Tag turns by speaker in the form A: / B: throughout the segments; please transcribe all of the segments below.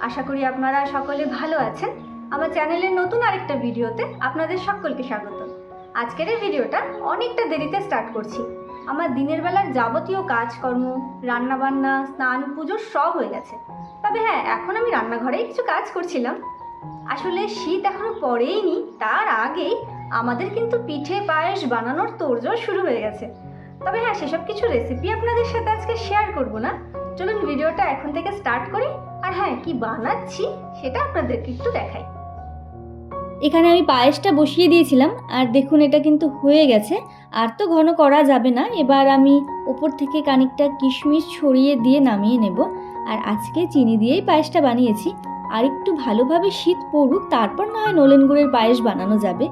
A: আশা করি আপনারা সকলে ভালো আছেন। আমার চ্যানেলের নতুন আরেকটা ভিডিওতে আপনাদের সকলকে স্বাগত। আজকের এই ভিডিওটা অনেকটা দেরিতে স্টার্ট করছি। আমার দিনের বেলার যাবতীয় কাজকর্ম, রান্নাবান্না, স্নান, পুজো সব হয়ে গেছে। তবে হ্যাঁ এখন আমি রান্নাঘরেই কিছু কাজ করছিলাম। আসলে শীত এখনও এখনও পড়েইনি, তার আগেই আমাদের কিন্তু পিঠে পায়েস বানানোর তোড়জোড় শুরু হয়ে গেছে। তবে হ্যাঁ সেসব কিছু রেসিপি আপনাদের সাথে আজকে শেয়ার করব না। চলুন ভিডিওটা এখন থেকে স্টার্ট করি। আর হ্যাঁ কি বানাচ্ছি সেটা আপনাদেরকে একটু দেখাই। এখানে আমি পায়েসটা বসিয়ে দিয়েছিলাম, আর দেখুন এটা কিন্তু হয়ে গেছে। আর তো ঘন করা যাবে না, এবার আমি ওপর থেকে কানিকটা কিশমিশ ছড়িয়ে দিয়ে নামিয়ে নেব। আর আজকে চিনি দিয়েই পায়েসটা বানিয়েছি। আর একটু ভালোভাবে শীত পড়ুক, তারপর না হয় নলেন গুড়ের পায়েস বানানো যাবে।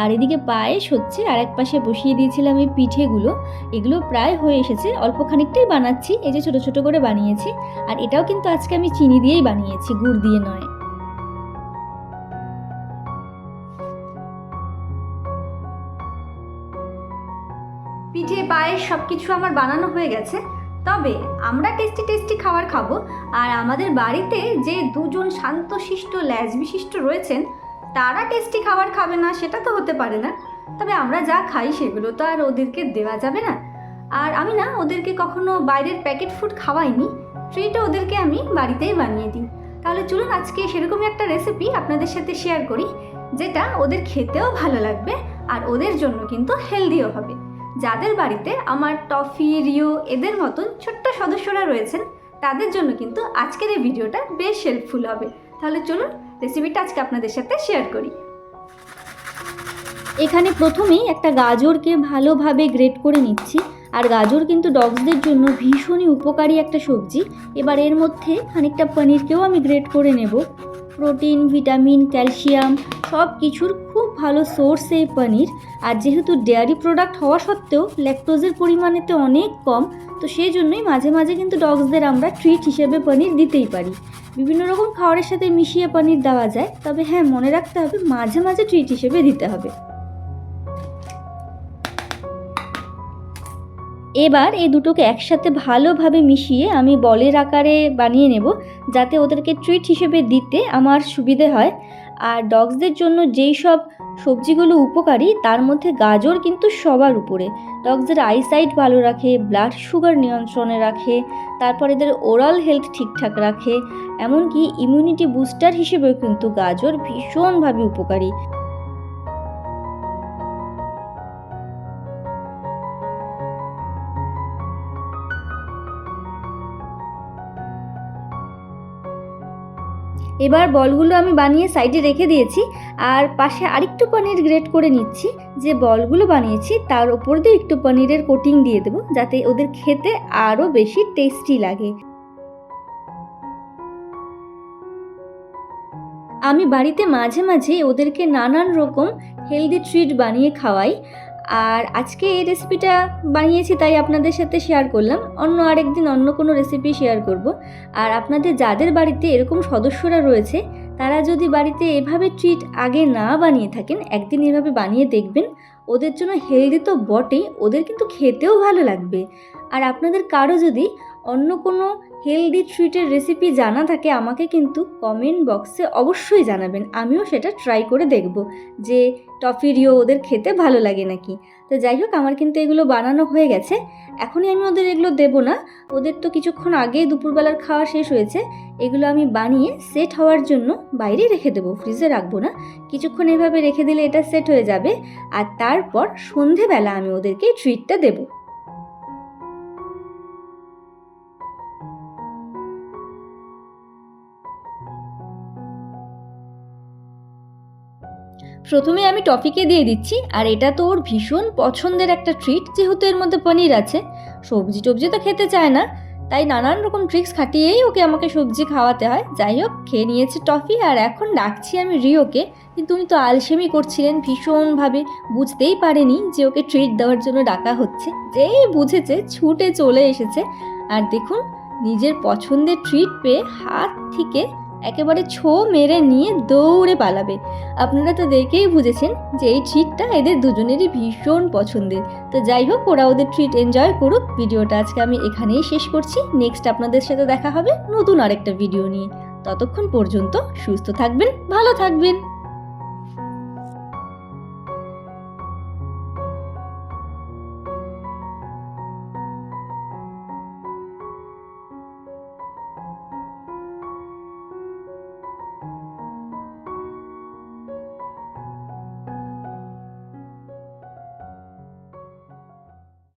A: আর এদিকে পায়েস হচ্ছে, আর এক পাশে বসিয়ে দিয়েছিলাম এই পিঠেগুলো। এগুলো প্রায় হয়ে এসেছে, অল্প খানিকটাই বানাচ্ছি, এই যে ছোটো ছোটো করে বানিয়েছি। আর এটাও কিন্তু আজকে আমি চিনি দিয়েই বানিয়েছি, গুড় দিয়ে নয়। পিঠে, পায়েস সব কিছু আমার বানানো হয়ে গেছে। তবে আমরা টেস্টি টেস্টি খাবার খাব। আর আমাদের বাড়িতে যে দুজন শান্তশিষ্ট ল্যাজ বিশিষ্ট রয়েছেন, তারা টেস্টি খাবার খাবে না, সেটা তো হতে পারে না। তবে আমরা যা খাই সেগুলো তো আর ওদেরকে দেওয়া যাবে না। আর আমি না, ওদেরকে কখনো বাইরের প্যাকেট ফুড খাওয়াইনি। ট্রিটও ওদেরকে আমি বাড়িতেই বানিয়ে দিই। তাহলে চলুন আজকে সেরকমই একটা রেসিপি আপনাদের সাথে শেয়ার করি, যেটা ওদের খেতেও ভালো লাগবে, আর ওদের জন্য কিন্তু হেলদিও হবে। যাদের বাড়িতে আমার টফি, রিও, এদের মতন ছোট্ট সদস্যরা রয়েছেন, তাদের জন্য কিন্তু আজকের এই ভিডিওটা বেশ হেল্পফুল হবে। তাহলে চলুন রেসিপিটা আজকে আপনাদের সাথে শেয়ার করি। এখানে প্রথমেই একটা গাজরকে ভালোভাবে গ্রেট করে নিচ্ছি। আর গাজর কিন্তু ডগসদের জন্য ভীষণই উপকারী একটা সবজি। এবার এর মধ্যে খানিকটা পনিরকেও আমি গ্রেট করে নেব। প্রোটিন ভিটামিন ক্যালসিয়াম সব কিছুর খুব ভালো সোর্স এই পনির। আর যেহেতু ডেয়ারি প্রোডাক্ট হওয়া সত্ত্বেও ল্যাকটোজের পরিমাণেতে অনেক কম, তো সেই জন্যই মাঝে মাঝে কিন্তু ডগসদের আমরা ট্রিট হিসেবে পনির দিতেই পারি। বিভিন্ন রকম খাবারের সাথে মিশিয়ে পনির দেওয়া যায়, তবে হ্যাঁ মনে রাখতে হবে মাঝে মাঝে ট্রিট হিসেবে দিতে হবে। এবার এই দুটোকে একসাথে ভালোভাবে মিশিয়ে আমি বলের আকারে বানিয়ে নেব, যাতে ওদেরকে ট্রিট হিসেবে দিতে আমার সুবিধে হয়। আর ডগসদের জন্য যেই সব সবজিগুলো উপকারী, তার মধ্যে গাজর কিন্তু সবার উপরে। ডগসদের আইসাইট ভালো রাখে ব্লাড সুগার নিয়ন্ত্রণে রাখে, তারপর এদের ওরাল হেলথ ঠিকঠাক রাখে। এমনকি ইমিউনিটি বুস্টার হিসেবেও কিন্তু গাজর ভীষণভাবে উপকারী। এবার বলগুলো আমি বানিয়ে সাইডে রেখে দিয়েছি আর পাশে আরেকটু পনির গ্রেট করে নিচ্ছি। যে বলগুলো বানিয়েছি তার ওপর দিয়ে একটু পনিরের কোটিং দিয়ে দেবো যাতে ওদের খেতে আরও বেশি টেস্টি লাগে। আমি বাড়িতে মাঝে মাঝে ওদেরকে নানান রকম হেলদি ট্রিট বানিয়ে খাওয়াই। আর আজকে এই রেসিপিটা বানিয়েছি, তাই আপনাদের সাথে শেয়ার করলাম। অন্য আরেকদিন অন্য কোনো রেসিপি শেয়ার করব। আর আপনাদের যাদের বাড়িতে এরকম সদস্যরা রয়েছে, তারা যদি বাড়িতে এভাবে ট্রিট আগে না বানিয়ে থাকেন, একদিন এভাবে বানিয়ে দেখবেন, ওদের জন্য হেলদি তো বটেই, ওদের কিন্তু খেতেও ভালো লাগবে। আর আপনাদের কারও যদি অন্য কোনো হেলদি ট্রিটের রেসিপি জানা থাকে আমাকে কিন্তু কমেন্ট বক্সে অবশ্যই জানাবেন। আমিও সেটা ট্রাই করে দেখব যে টফিরিও ওদের খেতে ভালো লাগে নাকি। তো যাই হোক, আমার কিন্তু এগুলো বানানো হয়ে গেছে। এখনই আমি ওদের এগুলো দেবো না। ওদের তো কিছুক্ষণ আগেই দুপুরবেলার খাওয়া শেষ হয়েছে। এগুলো আমি বানিয়ে সেট হওয়ার জন্য বাইরে রেখে দেবো ফ্রিজে রাখব না। কিছুক্ষণ এভাবে রেখে দিলে এটা সেট হয়ে যাবে। আর তারপর সন্ধেবেলা আমি ওদেরকে ট্রিটটা দেবো। প্রথমে আমি টফিকে দিয়ে দিচ্ছি, আর এটা তো ওর ভীষণ পছন্দের একটা ট্রিট যেহেতু এর মধ্যে পনির আছে। সবজি টবজি তো খেতে চায় না, তাই নানান রকম ট্রিক্স খাটিয়েই ওকে আমাকে সবজি খাওয়াতে হয়। যাই হোক, খেয়ে নিয়েছে টফি, আর এখন ডাকছি আমি রিওকে কিন্তু উনি তো আলসেমি করছিলেন ভীষণভাবে, বুঝতেই পারেনি যে ওকে ট্রিট দেওয়ার জন্য ডাকা হচ্ছে। যেই বুঝেছে, ছুটে চলে এসেছে। আর দেখুন, নিজের পছন্দের ট্রিট পেয়ে হাত থেকে একেবারে ছো মেরে নিয়ে দৌড়ে পালাবে। আপনারা তো দেখেই বুঝেছেন যে এই ট্রিটটা এদের দুজনেরই ভীষণ পছন্দের। তো যাই হোক, ওরা ওদের ট্রিট এনজয় করুক। ভিডিওটা আজকে আমি এখানেই শেষ করছি। নেক্সট আপনাদের সাথে দেখা হবে নতুন আরেকটা ভিডিও নিয়ে।
B: ততক্ষণ পর্যন্ত সুস্থ থাকবেন, ভালো থাকবেন।